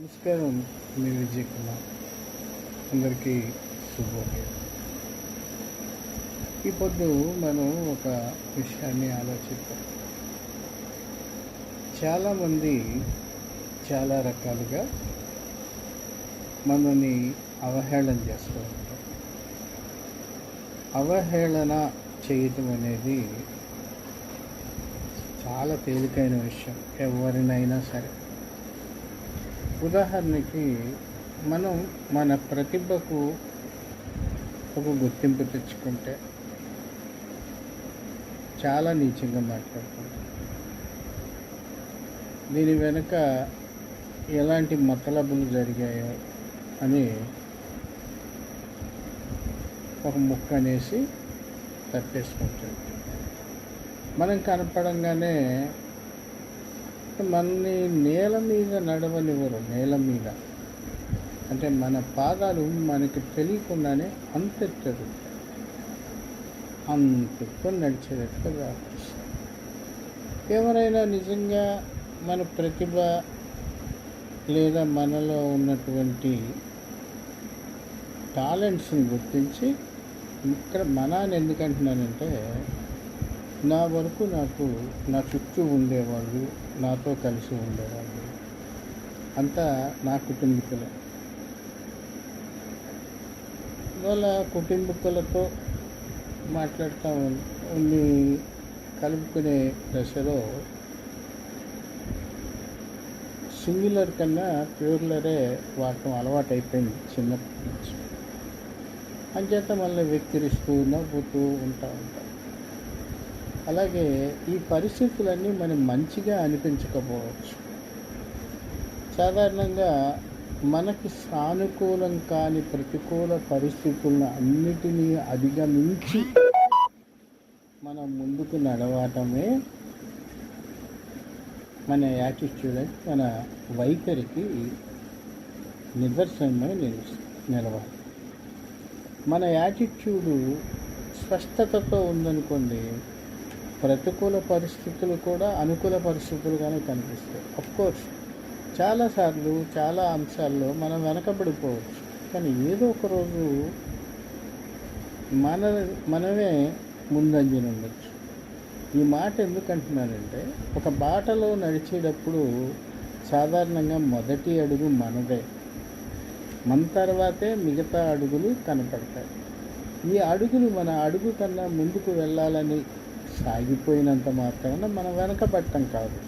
నమస్కారం మీ విజయ్ కుమార్. అందరికీ శుభోదయం. ఈ పొద్దు మనం ఒక విషయాన్ని ఆలోచిద్దాం. చాలామంది చాలా రకాలుగా మనని అవహేళన చేస్తూ ఉంటారు. అవహేళన చేయటం అనేది చాలా తేలికైన విషయం ఎవరినైనా సరే. ఉదాహరణకి మనం మన ప్రతిభకు ఒక గుర్తింపు తెచ్చుకుంటే చాలా నీచంగా మాట్లాడుకుంటాం. దీని వెనుక ఎలాంటి మతలబులు జరిగాయో అని ఒక ముక్క అనేసి తప్పేసుకుంటాం. మనం కనపడంగానే మనని నేల మీద నడవనివ్వరు నేల మీద. అంటే మన పాదాలు మనకి తెలియకుండానే అంతెత్తరు అంతెత్తు నడిచేటట్టుగా ఎవరైనా నిజంగా మన ప్రతిభ లేదా మనలో ఉన్నటువంటి టాలెంట్స్ని గుర్తించి ఇక్కడ మనాన్ని ఎందుకంటున్నానంటే నా వరకు నాకు నా చుట్టూ ఉండేవాళ్ళు నాతో కలిసి ఉండేవాళ్ళు. అంతా నా కుటుంబీకులే. వాళ్ళ కుటుంబీకులతో మాట్లాడుతూ ఉండి కలుపుకునే దశలో సింగులర్ కన్నా ప్యూర్లరే వాడటం అలవాటు అయిపోయింది చిన్నప్పటి నుంచి. అంచేత మళ్ళీ వెక్కిరిస్తూ నవ్వుతూ ఉంటా ఉంటాం. అలాగే ఈ పరిస్థితులన్నీ మనం మంచిగా అనిపించకపోవచ్చు. సాధారణంగా మనకి సానుకూలం కాని ప్రతికూల పరిస్థితులను అన్నిటినీ అధిగమించి మనం ముందుకు నడవటమే మన యాటిట్యూడ్ మన వైఖరికి నిదర్శనమై నిలుస్తు నిలవాలి. మన యాటిట్యూడు స్పష్టతతో ఉందనుకోండి ప్రతికూల పరిస్థితులు కూడా అనుకూల పరిస్థితులుగానే కనిపిస్తాయి. అఫ్కోర్స్ చాలాసార్లు చాలా అంశాల్లో మనం వెనకబడిపోవచ్చు. కానీ ఏదో ఒక రోజు మన మనమే ముందంజన ఉండొచ్చు. ఈ మాట ఎందుకంటున్నానంటే ఒక బాటలో నడిచేటప్పుడు సాధారణంగా మొదటి అడుగు మనదే. మన తర్వాతే మిగతా అడుగులు కనపడతాయి. ఈ అడుగులు మన అడుగు కన్నా ముందుకు వెళ్ళాలని సాగిపోయినంత మాత్రాన మనం వెనకబట్టం కాదు.